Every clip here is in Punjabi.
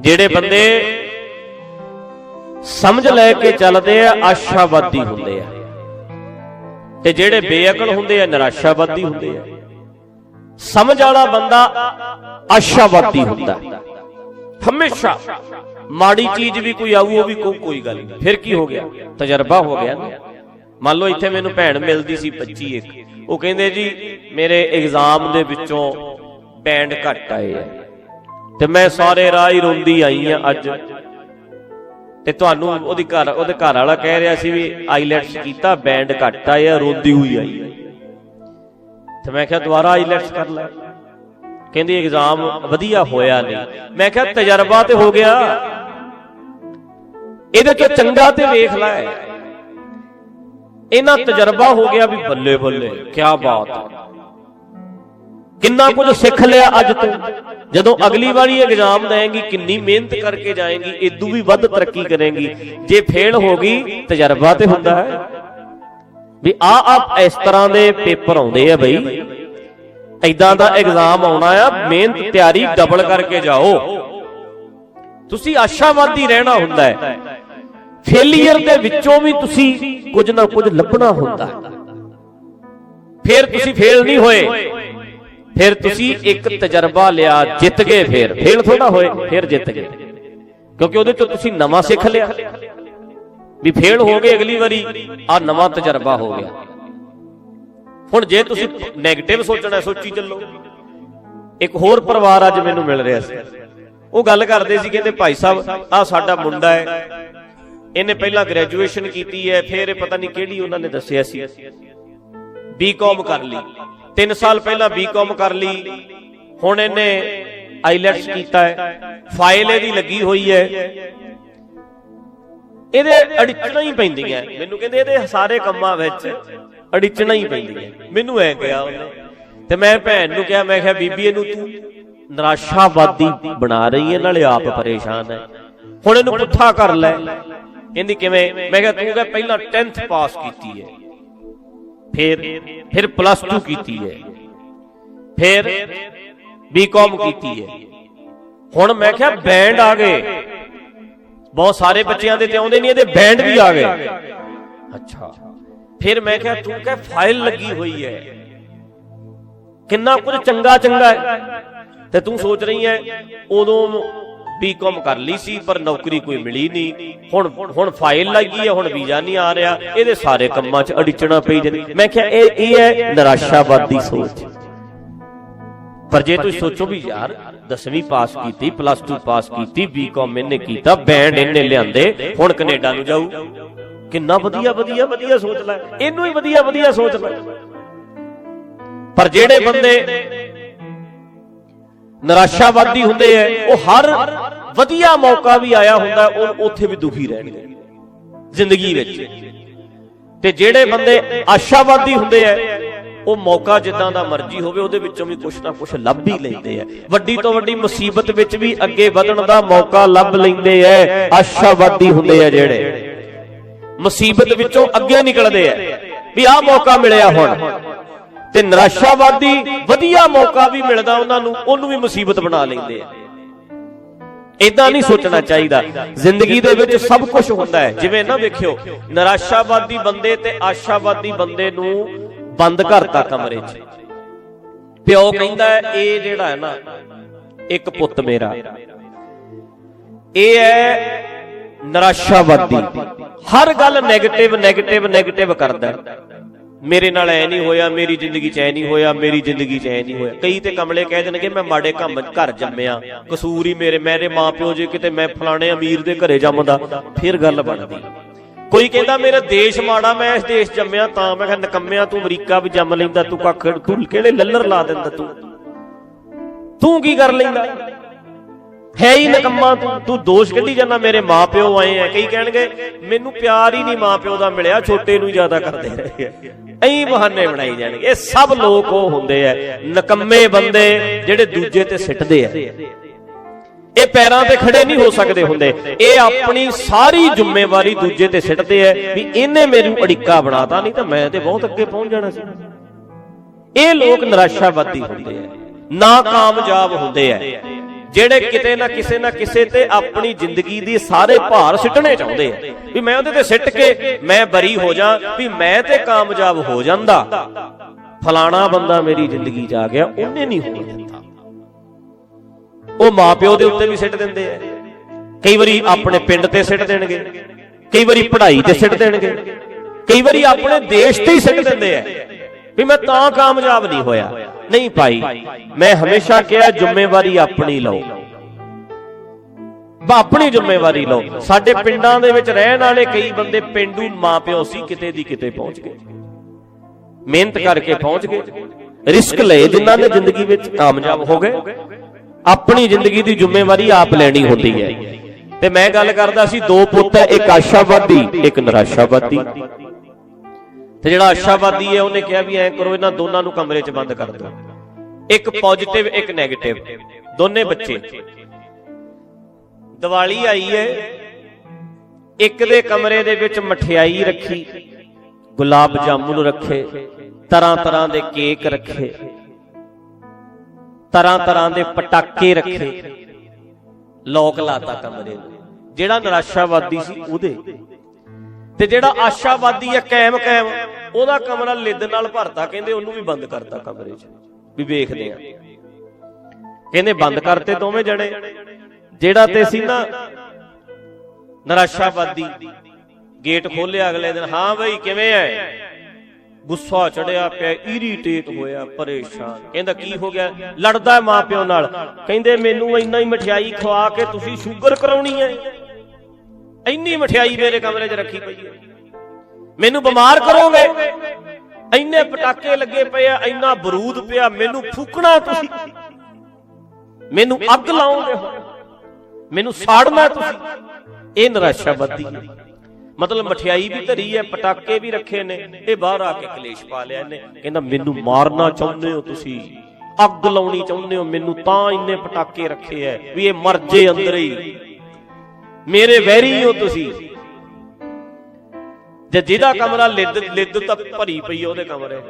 ਜਿਹੜੇ ਬੰਦੇ ਸਮਝ ਲੈ ਕੇ ਚੱਲਦੇ ਆ ਆਸ਼ਾਵਾਦੀ ਹੁੰਦੇ ਆ। ਤੇ ਜਿਹੜੇ ਬੇਅਕਲ ਹੁੰਦੇ ਆ ਨਿਰਾਸ਼ਾਵਾਦੀ ਹੁੰਦੇ ਆ। ਸਮਝ ਵਾਲਾ ਬੰਦਾ ਆਸ਼ਾਵਾਦੀ ਹੁੰਦਾ। ਹਮੇਸ਼ਾ ਮਾੜੀ ਚੀਜ਼ ਵੀ ਕੋਈ ਆਊ ਉਹ ਵੀ ਕੋਈ ਕੋਈ ਗੱਲ ਨਹੀਂ। ਫਿਰ ਕੀ ਹੋ ਗਿਆ? ਤਜਰਬਾ ਹੋ ਗਿਆ ਨਾ। ਮੰਨ ਲਓ ਇੱਥੇ ਮੈਨੂੰ ਭੈਣ ਮਿਲਦੀ ਸੀ 25 ਇੱਕ ਉਹ ਕਹਿੰਦੇ ਜੀ ਮੇਰੇ ਐਗਜ਼ਾਮ ਦੇ ਵਿੱਚੋਂ ਬੈਂਡ ਘੱਟ ਆਏ ਆ। ਤੇ ਮੈਂ ਸਾਰੇ ਰਾਹ ਹੀ ਰੋਂਦੀ ਆਈ ਆ ਅੱਜ। ਤੇ ਤੁਹਾਨੂੰ ਉਹਦੀ ਘਰ ਉਹਦੇ ਘਰ ਵਾਲਾ ਕਹਿ ਰਿਹਾ ਸੀ ਵੀ ਆਈਲੈਟਸ ਕੀਤਾ, ਬੈਂਡ ਘੱਟ ਆ, ਰੋਂਦੀ ਹੋਈ ਆਈ। ਤੇ ਮੈਂ ਕਿਹਾ, ਦੁਬਾਰਾ ਆਈਲੈਟਸ ਕਰ ਲੈ। ਕਹਿੰਦੀ, ਐਗਜ਼ਾਮ ਵਧੀਆ ਹੋਇਆ ਨਹੀਂ। ਮੈਂ ਕਿਹਾ, ਤਜਰਬਾ ਤੇ ਹੋ ਗਿਆ। ਇਹਦੇ ਚੋਂ ਚੰਗਾ ਤੇ ਵੇਖ ਲੈ। ਇਹਨਾਂ ਤਜਰਬਾ ਹੋ ਗਿਆ ਵੀ ਬੱਲੇ ਬੱਲੇ ਕੀ ਬਾਤ ਹੈ ਕਿੰਨਾ ਕੁਝ ਸਿੱਖ ਲਿਆ ਅੱਜ ਤੂੰ? ਜਦੋਂ ਅਗਲੀ ਵਾਰੀ ਐਗਜ਼ਾਮ ਦੇਂਗੀ ਕਿੰਨੀ ਮਿਹਨਤ ਕਰਕੇ ਜਾਏਂਗੀ ਇਦੋਂ ਵੀ ਵੱਧ ਤਰੱਕੀ ਕਰੇਂਗੀ। ਜੇ ਫੇਲ ਹੋ ਗਈ ਤਜਰਬਾ ਤੇ ਹੁੰਦਾ ਹੈ। ਵੀ ਆ ਆ ਇਸ ਤਰ੍ਹਾਂ ਦੇ ਪੇਪਰ ਆਉਂਦੇ ਆ ਬਈ। ਐਦਾਂ ਦਾ ਐਗਜ਼ਾਮ ਆਉਣਾ ਆ ਮਿਹਨਤ ਤਿਆਰੀ ਡਬਲ ਕਰਕੇ ਜਾਓ। ਤੁਸੀਂ ਆਸ਼ਾਵਾਦੀ ਰਹਿਣਾ ਹੁੰਦਾ ਹੈ। ਫੇਲੀਅਰ ਦੇ ਵਿੱਚੋਂ ਵੀ ਤੁਸੀਂ ਕੁਝ ਨਾ ਕੁਝ ਲੱਭਣਾ ਹੁੰਦਾ ਹੈ। ਫਿਰ ਤੁਸੀਂ ਫੇਲ ਨਹੀਂ ਹੋਏ। ਫਿਰ ਤੁਸੀਂ ਇੱਕ ਤਜਰਬਾ ਲਿਆ, ਜਿੱਤ ਗਏ ਫਿਰ। ਫੇਲ ਥੋੜਾ ਹੋਏ, ਫਿਰ ਜਿੱਤ ਗਏ। ਕਿਉਂਕਿ ਉਹਦੇ ਤੋਂ ਤੁਸੀਂ ਨਵਾਂ ਸਿੱਖ ਲਿਆ। ਵੀ ਫੇਲ ਹੋ ਗਏ ਅਗਲੀ ਵਾਰੀ, ਆ ਨਵਾਂ ਤਜਰਬਾ ਹੋ ਗਿਆ। ਹੁਣ ਜੇ ਤੁਸੀਂ 네ਗੇਟਿਵ ਸੋਚਣਾ, ਸੋਚੀ ਚੱਲੋ। ਇੱਕ ਹੋਰ ਪਰਿਵਾਰ ਅੱਜ ਮੈਨੂੰ ਮਿਲ ਰਿਹਾ ਸੀ। ਉਹ ਗੱਲ ਕਰਦੇ ਸੀ ਕਹਿੰਦੇ ਭਾਈ ਸਾਹਿਬ ਆ ਸਾਡਾ ਮੁੰਡਾ ਹੈ। ਇਹਨੇ ਪਹਿਲਾਂ ਗ੍ਰੈਜੂਏਸ਼ਨ ਕੀਤੀ ਹੈ, ਫਿਰ ਇਹ ਪਤਾ ਨਹੀਂ ਕਿਹੜੀ ਉਹਨਾਂ ਨੇ ਦੱਸਿਆ ਸੀ। ਬੀਕਾਮ ਕਰ ਲਈ। 3 ਸਾਲ ਪਹਿਲਾਂ ਬੀਕਾਮ ਕਰ ਲਈ। ਹੁਣ ਇਹਨੇ ਆਈਲੈਟਸ ਕੀਤਾ ਹੈ। ਫਾਈਲ ਇਹਦੀ ਲੱਗੀ ਹੋਈ ਹੈ। ਇਹਦੇ ਅੜਿਚਣਾ ਹੀ ਪੈਂਦੀਆਂ। ਮੈਨੂੰ ਕਹਿੰਦੇ ਇਹਦੇ ਸਾਰੇ ਕੰਮਾਂ ਵਿੱਚ ਅੜਿਚਣਾ ਹੀ ਪੈਂਦੀਆਂ। ਮੈਨੂੰ ਐ ਕਿਹਾ ਉਹਨੇ। ਤੇ ਮੈਂ ਭੈਣ ਨੂੰ ਕਿਹਾ, ਮੈਂ ਕਿਹਾ, ਬੀਬੀ, ਇਹਨੂੰ ਤੂੰ ਨਿਰਾਸ਼ਾਵਾਦੀ ਬਣਾ ਰਹੀ ਹੈ, ਨਾਲੇ ਆਪ ਪਰੇਸ਼ਾਨ ਹੈ। ਹੁਣ ਇਹਨੂੰ ਪੁੱਠਾ ਕਰ ਲੈ। ਕਹਿੰਦੀ ਕਿਵੇਂ? ਮੈਂ ਕਿਹਾ, ਤੂੰ ਕਹ ਪਹਿਲਾਂ 10th ਪਾਸ ਕੀਤੀ ਹੈ। ਫਿਰ ਫਿਰ ਪਲੱਸ 2 ਕੀਤੀ ਹੈ। ਫਿਰ ਬੀਕਾਮ ਕੀਤੀ ਹੈ। ਹੁਣ ਮੈਂ ਕਿਹਾ ਬੈਂਡ ਆ ਗਏ। ਬਹੁਤ ਸਾਰੇ ਬੱਚਿਆਂ ਦੇ ਤੇ ਆਉਂਦੇ ਨਹੀਂ, ਇਹਦੇ ਬੈਂਡ ਵੀ ਆ ਗਏ। ਅੱਛਾ। ਫਿਰ ਮੈਂ ਕਿਹਾ ਤੂੰ ਕਹ ਫਾਈਲ ਲੱਗੀ ਹੋਈ ਹੈ। ਕਿੰਨਾ ਕੁਝ ਚੰਗਾ ਚੰਗਾ ਹੈ। ਤੇ ਤੂੰ ਸੋਚ ਰਹੀ ਹੈ, ਉਦੋਂ ਬੀਕਾਮ ਕਰ ਲਈ ਸੀ, ਪਰ ਨੌਕਰੀ ਕੋਈ ਮਿਲੀ ਨਹੀਂ। ਹੁਣ ਹੁਣ ਫਾਈਲ ਲੱਗੀ ਹੈ, ਹੁਣ ਵੀਜ਼ਾ ਨਹੀਂ ਆ ਰਿਹਾ। ਇਹਦੇ ਸਾਰੇ ਕੰਮਾਂ 'ਚ ਅੜਿਚਣਾ ਪਈ ਜਾਂਦੀ। ਮੈਂ ਕਿਹਾ, ਇਹ ਇਹ ਹੈ ਨਿਰਾਸ਼ਾਵਾਦੀ ਸੋਚ। ਪਰ ਜੇ ਤੁਸੀਂ ਸੋਚੋ ਵੀ ਯਾਰ 10ਵੀਂ ਪਾਸ ਕੀਤੀ ਪਲੱਸ 2 ਪਾਸ ਕੀਤੀ ਬੀਕਾਮ ਇਹਨੇ ਕੀਤਾ ਬੈਂਡ ਇਹਨੇ ਲਿਆਂਦੇ, ਹੁਣ ਕੈਨੇਡਾ ਨੂੰ ਜਾਊ। ਕਿੰਨਾ ਵਧੀਆ ਵਧੀਆ ਵਧੀਆ ਸੋਚ ਲੈ। ਇਹਨੂੰ ਹੀ ਵਧੀਆ ਵਧੀਆ ਸੋਚ ਲੈ। ਪਰ ਜਿਹੜੇ ਬੰਦੇ ਨਿਰਾਸ਼ਾਵਾਦੀ ਹੁੰਦੇ ਐ। ਉਹ ਹਰ ਵਧੀਆ ਮੌਕਾ ਵੀ ਆਇਆ ਹੁੰਦਾ, ਉਹ ਉੱਥੇ ਵੀ ਦੁਖੀ ਰਹਿਣਗੇ ਜ਼ਿੰਦਗੀ ਵਿੱਚ। ਤੇ ਜਿਹੜੇ ਬੰਦੇ ਆਸ਼ਾਵਾਦੀ ਹੁੰਦੇ ਐ, ਉਹ ਮੌਕਾ ਜਿੱਦਾਂ ਦਾ ਮਰਜ਼ੀ ਹੋਵੇ, ਉਹਦੇ ਵਿੱਚੋਂ ਵੀ ਕੁਛ ਨਾ ਕੁਛ ਲੱਭ ਹੀ ਲੈਂਦੇ ਐ। ਵੱਡੀ ਤੋਂ ਵੱਡੀ ਮੁਸੀਬਤ ਵਿੱਚ ਵੀ ਅੱਗੇ ਵਧਣ ਦਾ ਮੌਕਾ ਲੱਭ ਲੈਂਦੇ ਐ, ਆਸ਼ਾਵਾਦੀ ਹੁੰਦੇ ਐ ਜਿਹੜੇ। ਮੁਸੀਬਤ ਵਿੱਚੋਂ ਅੱਗੇ ਨਿਕਲਦੇ ਐ, ਵੀ ਆਹ ਮੌਕਾ ਮਿਲਿਆ ਹੁਣ। ਤੇ ਨਿਰਾਸ਼ਾਵਾਦੀ ਵਧੀਆ ਮੌਕਾ ਵੀ ਮਿਲਦਾ ਉਹਨਾਂ ਨੂੰ, ਉਹਨੂੰ ਵੀ ਮੁਸੀਬਤ ਬਣਾ ਲੈਂਦੇ ਆ। ਇਦਾਂ ਨਹੀਂ ਸੋਚਣਾ ਚਾਹੀਦਾ। ਜ਼ਿੰਦਗੀ ਦੇ ਵਿੱਚ ਸਭ ਕੁਝ ਹੁੰਦਾ ਹੈ। ਜਿਵੇਂ ਨਾ ਵੇਖਿਓ, ਨਿਰਾਸ਼ਾਵਾਦੀ ਬੰਦੇ ਤੇ ਆਸ਼ਾਵਾਦੀ ਬੰਦੇ ਨੂੰ ਬੰਦ ਕਰਤਾ ਕਮਰੇ 'ਚ। ਪਿਓ ਕਹਿੰਦਾ ਇਹ ਜਿਹੜਾ ਹੈ ਨਾ, ਇੱਕ ਪੁੱਤ ਮੇਰਾ। ਇਹ ਹੈ ਨਿਰਾਸ਼ਾਵਾਦੀ। ਹਰ ਗੱਲ 네ਗੇਟਿਵ 네ਗੇਟਿਵ 네ਗੇਟਿਵ ਕਰਦਾ ਮੇਰੇ ਨਾਲ ਐ ਨਹੀਂ ਹੋਇਆ, ਮੇਰੀ ਜ਼ਿੰਦਗੀ 'ਚ ਐ ਨਹੀਂ ਹੋਇਆ, ਮੇਰੀ ਜ਼ਿੰਦਗੀ 'ਚ ਐ ਨਹੀਂ ਹੋਇਆ। ਕਈ ਤੇ ਕਮਲੇ ਕਹਿ ਦੇਣਗੇ, ਮੈਂ ਮਾੜੇ ਕੰਮ ਘਰ ਜੰਮਿਆ। ਕਸੂਰ ਹੀ ਮੇਰੇ ਮੇਰੇ ਮਾਪਿਓ ਜੇ ਕਿਤੇ ਮੈਂ ਫਲਾਣੇ ਅਮੀਰ ਦੇ ਘਰੇ ਜੰਮਦਾ, ਫਿਰ ਗੱਲ ਬਣਦੀ। ਕੋਈ ਕਹਿੰਦਾ, ਮੇਰਾ ਦੇਸ਼ ਮਾੜਾ, ਮੈਂ ਇਸ ਦੇਸ਼ ਜੰਮਿਆ, ਤਾਂ ਮੈਂ ਕਿਹਾ, ਨਕੰਮਿਆ ਤੂੰ ਅਮਰੀਕਾ ਵੀ ਜੰਮ ਲੈਂਦਾ, ਤੂੰ ਕੱਖ ਤੂੰ ਕਿਹੜੇ ਲੱਲਰ ਲਾ ਦਿੰਦਾ ਤੂੰ? ਤੂੰ ਕੀ ਕਰ ਲੈਂਦਾ? ਹੈ ਹੀ ਨਕੰਮਾ ਤੂੰ ਤੂੰ ਦੋਸ਼ ਕੱਢੀ ਜਾਂਦਾ, ਮੇਰੇ ਮਾਪਿਓ ਆਏ ਆ ਕਈ ਕਹਿਣਗੇ, ਮੈਨੂੰ ਪਿਆਰ ਹੀ ਨਹੀਂ ਮਾਪਿਓ ਦਾ ਮਿਲਿਆ, ਛੋਟੇ ਨੂੰ ਜ਼ਿਆਦਾ ਕਰਦੇ ਰਹੇ ਐਂ ਬਹਾਨੇ ਬਣਾਈ ਜਾਣਗੇ। ਇਹ ਸਭ ਲੋਕ ਉਹ ਹੁੰਦੇ ਆ, ਨਕੰਮੇ ਬੰਦੇ ਜਿਹੜੇ ਦੂਜੇ ਤੇ ਸਿੱਟਦੇ ਆ। ਇਹ ਪੈਰਾਂ ਤੇ ਖੜੇ ਨਹੀਂ ਹੋ ਸਕਦੇ ਹੁੰਦੇ। ਇਹ ਆਪਣੀ ਸਾਰੀ ਜ਼ਿੰਮੇਵਾਰੀ ਦੂਜੇ ਤੇ ਸਿੱਟਦੇ ਐ ਵੀ ਇਹਨੇ ਮੈਨੂੰ ਅੜਿੱਕਾ ਬਣਾਤਾ, ਨਹੀਂ ਤਾਂ ਮੈਂ ਤੇ ਬਹੁਤ ਅੱਗੇ ਪਹੁੰਚ ਜਾਣਾ ਸੀ। ਇਹ ਲੋਕ ਨਿਰਾਸ਼ਾਵਾਦੀ ਹੁੰਦੇ ਐ ਨਾ ਕਾਮਯਾਬ ਹੁੰਦੇ ਐ ਜਿਹੜੇ ਕਿਤੇ ਨਾ ਕਿਸੇ ਨਾ ਕਿਸੇ ਤੇ ਆਪਣੀ ਜ਼ਿੰਦਗੀ ਦੀ ਸਾਰੇ ਭਾਰ ਸਿੱਟਣੇ ਚਾਹੁੰਦੇ ਆ। ਵੀ ਮੈਂ ਉਹਦੇ ਤੇ ਸਿੱਟ ਕੇ ਮੈਂ ਬਰੀ ਹੋ ਜਾ, ਵੀ ਮੈਂ ਤੇ ਕਾਮਯਾਬ ਹੋ ਜਾਂਦਾ। ਫਲਾਣਾ ਬੰਦਾ ਮੇਰੀ ਜ਼ਿੰਦਗੀ 'ਚ ਆ ਗਿਆ, ਉਹਨੇ ਨਹੀਂ ਹੋਣ ਦਿੱਤਾ। ਉਹ ਮਾਪਿਓ ਦੇ ਉੱਤੇ ਵੀ ਸਿੱਟ ਦਿੰਦੇ ਆ। ਕਈ ਵਾਰੀ ਆਪਣੇ ਪਿੰਡ ਤੇ ਸਿੱਟ ਦੇਣਗੇ। ਕਈ ਵਾਰੀ ਪੜ੍ਹਾਈ ਤੇ ਸਿੱਟ ਦੇਣਗੇ। ਕਈ ਵਾਰੀ ਆਪਣੇ ਦੇਸ਼ ਤੇ ਹੀ ਸਿੱਟ ਦਿੰਦੇ ਆ। ਵੀ ਮੈਂ ਤਾਂ ਕਾਮਯਾਬ ਨਹੀਂ ਹੋਇਆ। ਨਹੀਂ ਭਾਈ ਮੈਂ ਹਮੇਸ਼ਾ ਕਿਹਾ ਜ਼ਿੰਮੇਵਾਰੀ ਆਪਣੀ ਲਓ। ਬਾ ਆਪਣੀ ਜ਼ਿੰਮੇਵਾਰੀ ਲਓ। ਸਾਡੇ ਪਿੰਡਾਂ ਦੇ ਵਿੱਚ ਰਹਿਣ ਵਾਲੇ ਕਈ ਬੰਦੇ ਪਿੰਡੂ ਮਾਪਿਓ ਸੀ ਕਿਤੇ ਦੀ ਕਿਤੇ ਪਹੁੰਚ ਗਏ। ਮਿਹਨਤ ਕਰਕੇ ਪਹੁੰਚ ਗਏ। ਰਿਸਕ ਲਏ ਜਿਨ੍ਹਾਂ ਨੇ ਜ਼ਿੰਦਗੀ ਵਿੱਚ ਕਾਮਯਾਬ ਹੋ ਗਏ। ਆਪਣੀ ਜ਼ਿੰਦਗੀ ਦੀ ਜ਼ਿੰਮੇਵਾਰੀ ਆਪ ਲੈਣੀ ਹੁੰਦੀ ਹੈ। ਤੇ ਮੈਂ ਗੱਲ ਕਰਦਾ ਸੀ ਦੋ ਪੁੱਤ ਹੈ ਇੱਕ ਆਸ਼ਾਵਾਦੀ ਇੱਕ ਨਿਰਾਸ਼ਾਵਾਦੀ। ਤੇ ਜਿਹੜਾ ਆਸ਼ਾਵਾਦੀ ਹੈ, ਉਹਨੇ ਕਿਹਾ ਵੀ ਐਂ ਕਰੋ, ਇਹਨਾਂ ਦੋਨਾਂ ਨੂੰ ਕਮਰੇ 'ਚ ਬੰਦ ਕਰ ਦਿਓ। ਇੱਕ ਪੋਜ਼ਿਟਿਵ ਇੱਕ 네ਗੇਟਿਵ ਦੋਨੇ ਬੱਚੇ। ਦੀਵਾਲੀ ਆਈ ਹੈ। ਇੱਕ ਦੇ ਕਮਰੇ ਦੇ ਵਿੱਚ ਮਠਿਆਈ ਰੱਖੀ, ਗੁਲਾਬ ਜਾਮੁਨ ਰੱਖੇ ਤਰ੍ਹਾਂ ਤਰ੍ਹਾਂ ਦੇ ਕੇਕ ਰੱਖੇ ਤਰ੍ਹਾਂ ਤਰ੍ਹਾਂ ਦੇ ਪਟਾਕੇ ਰੱਖੇ। ਲੋਕ ਲਾਤਾ ਕਮਰੇ ਨੂੰ। ਜਿਹੜਾ ਨਿਰਾਸ਼ਾਵਾਦੀ ਸੀ, ਉਹਦੇ। ਤੇ ਜਿਹੜਾ ਆਸ਼ਾਵਾਦੀ ਹੈ ਕਾਇਮ ਕਾਇਮ ਉਹਦਾ ਕਮਰਾ ਲਿੱਦ ਨਾਲ ਭਰਤਾ, ਕਹਿੰਦੇ ਉਹਨੂੰ ਵੀ ਬੰਦ ਕਰਤਾ ਕਮਰੇ 'ਚ। ਵੀ ਵੇਖਦੇ ਆ। ਕਹਿੰਦੇ ਬੰਦ ਕਰਤੇ ਦੋਵੇਂ ਜਣੇ। ਜਿਹੜਾ ਤੇ ਸੀ ਨਾ ਨਿਰਾਸ਼ਾਵਾਦੀ, ਗੇਟ ਖੋਲਿਆ ਅਗਲੇ ਦਿਨ। ਹਾਂ ਬਈ, ਕਿਵੇਂ ਐ? ਗੁੱਸਾ ਚੜਿਆ ਪਿਆ ਇਰੀਟੇਟ ਹੋਇਆ, ਪਰੇਸ਼ਾਨ। ਕਹਿੰਦਾ, ਕੀ ਹੋ ਗਿਆ? ਲੜਦਾ ਮਾਂ ਪਿਓ ਨਾਲ। ਕਹਿੰਦੇ, ਮੈਨੂੰ ਇੰਨਾ ਹੀ ਮਠਿਆਈ ਖਵਾ ਕੇ ਤੁਸੀਂ ਸ਼ੂਗਰ ਕਰਾਉਣੀ ਐ। ਇੰਨੀ ਮਠਿਆਈ ਮੇਰੇ ਕਮਰੇ 'ਚ ਰੱਖੀ ਪਈ ਐ। ਮੈਨੂੰ ਬਿਮਾਰ ਕਰੋਗੇ। ਇੰਨੇ ਪਟਾਕੇ ਲੱਗੇ ਪਏ ਆ, ਇੰਨਾ ਬਰੂਦ ਪਿਆ, ਮੈਨੂੰ ਫੂਕਣਾ ਤੁਸੀਂ। ਮੈਨੂੰ ਅੱਗ ਲਾਓਗੇ ਮੈਨੂੰ ਸਾੜਨਾ ਤੁਸੀਂ। ਇਹ ਨਿਰਾਸ਼ਾਵਾਦੀ ਹੈ। ਮਤਲਬ ਮਠਿਆਈ ਵੀ ਧਰੀ ਹੈ, ਪਟਾਕੇ ਵੀ ਰੱਖੇ ਨੇ, ਇਹ ਬਾਹਰ ਆ ਕੇ ਕਲੇਸ਼ ਪਾ ਲਿਆ ਇਹਨੇ। ਕਹਿੰਦਾ, ਮੈਨੂੰ ਮਾਰਨਾ ਚਾਹੁੰਦੇ ਹੋ ਤੁਸੀਂ। ਅੱਗ ਲਾਉਣੀ ਚਾਹੁੰਦੇ ਹੋ। ਮੈਨੂੰ ਤਾਂ ਇੰਨੇ ਪਟਾਕੇ ਰੱਖੇ ਐ ਵੀ ਇਹ ਮਰ ਜੇ ਅੰਦਰ ਹੀ। ਮੇਰੇ ਵੈਰੀ ਹੋ ਤੁਸੀਂ। ਜੇ ਜਿਹਦਾ ਕਮਰਾ ਲਿੱਦ ਲਿੱਦ ਤਾਂ ਭਰੀ ਪਈ ਉਹਦੇ ਕਮਰੇ।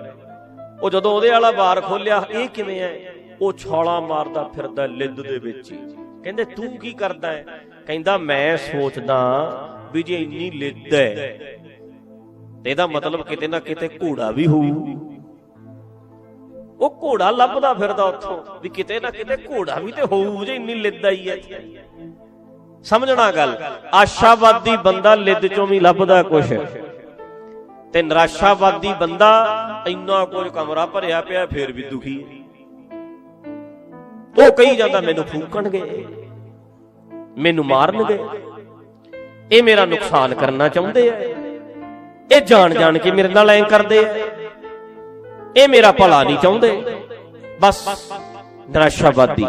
ਉਹ ਜਦੋਂ ਉਹਦੇ ਵਾਲਾ ਬਾਰ ਖੋਲਿਆ, ਇਹ ਕਿਵੇਂ ਐ ਉਹ ਛਾਲਾ ਮਾਰਦਾ ਫਿਰਦਾ ਲਿੱਦ ਦੇ ਵਿੱਚ ਹੀ। ਕਹਿੰਦੇ, ਤੂੰ ਕੀ ਕਰਦਾ ਹੈ? ਕਹਿੰਦਾ, ਮੈਂ ਸੋਚਦਾ ਵੀ ਜੇ ਇੰਨੀ ਲਿੱਦ ਹੈ, ਤੇ ਇਹਦਾ ਮਤਲਬ ਕਿਤੇ ਨਾ ਕਿਤੇ ਘੋੜਾ ਵੀ ਹੋਊ। ਉਹ ਘੋੜਾ ਲੱਭਦਾ ਫਿਰਦਾ ਉੱਥੋਂ ਵੀ ਕਿਤੇ ਨਾ ਕਿਤੇ ਘੋੜਾ ਵੀ ਤੇ ਹੋਊ ਜੇ ਇੰਨੀ ਲਿੱਦ ਆਈ ਹੈ। ਸਮਝਣਾ ਗੱਲ, ਆਸ਼ਾਵਾਦੀ ਬੰਦਾ ਲਿੱਦ ਚੋਂ ਵੀ ਲੱਭਦਾ ਕੁਛ। ਤੇ ਨਿਰਾਸ਼ਾਵਾਦੀ ਬੰਦਾ ਇੰਨਾ ਕੁਝ ਕਮਰਾ ਭਰਿਆ ਪਿਆ, ਫੇਰ ਵੀ ਦੁਖੀ। ਹੈ ਉਹ ਕਹੀ ਜਾਂਦਾ ਮੈਨੂੰ ਫੂਕਣਗੇ, ਮੈਨੂੰ ਮਾਰਨਗੇ। ਇਹ ਮੇਰਾ ਨੁਕਸਾਨ ਕਰਨਾ ਚਾਹੁੰਦੇ ਆ। ਇਹ ਜਾਣ ਜਾਣ ਕੇ ਮੇਰੇ ਨਾਲ ਐਂ ਕਰਦੇ ਆ। ਇਹ ਮੇਰਾ ਭਲਾ ਨਹੀਂ ਚਾਹੁੰਦੇ। ਬਸ ਨਿਰਾਸ਼ਾਵਾਦੀ।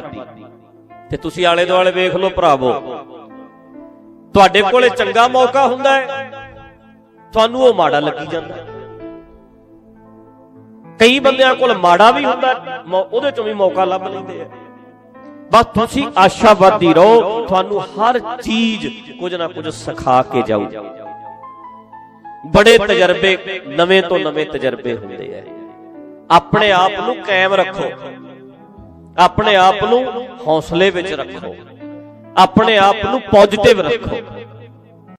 ਤੇ ਤੁਸੀਂ ਆਲੇ ਦੁਆਲੇ ਵੇਖ ਲਓ ਭਰਾਵੋ। ਤੁਹਾਡੇ ਕੋਲੇ ਚੰਗਾ ਮੌਕਾ ਹੁੰਦਾ ਹੈ। ਤੁਹਾਨੂੰ ਉਹ ਮਾੜਾ ਲੱਗੀ ਜਾਂਦਾ। ਕਈ ਬੰਦਿਆਂ ਕੋਲ ਮਾੜਾ ਵੀ ਹੁੰਦਾ ਉਹਦੇ ਚੋਂ ਵੀ ਮੌਕਾ ਲੱਭ ਲੈਂਦੇ ਆ। ਬਸ ਤੁਸੀਂ ਆਸ਼ਾਵਾਦੀ ਰਹੋ, ਤੁਹਾਨੂੰ ਹਰ ਚੀਜ਼ ਕੁਝ ਨਾ ਕੁਝ ਸਿਖਾ ਕੇ ਜਾਊ। ਬੜੇ ਤਜਰਬੇ ਨਵੇਂ ਤੋਂ ਨਵੇਂ ਤਜਰਬੇ ਹੁੰਦੇ ਆ। ਆਪਣੇ ਆਪ ਨੂੰ ਕਾਇਮ ਰੱਖੋ। ਆਪਣੇ ਆਪ ਨੂੰ ਹੌਸਲੇ ਵਿੱਚ ਰੱਖੋ। ਆਪਣੇ ਆਪ ਨੂੰ ਪੋਜ਼ਿਟਿਵ ਰੱਖੋ।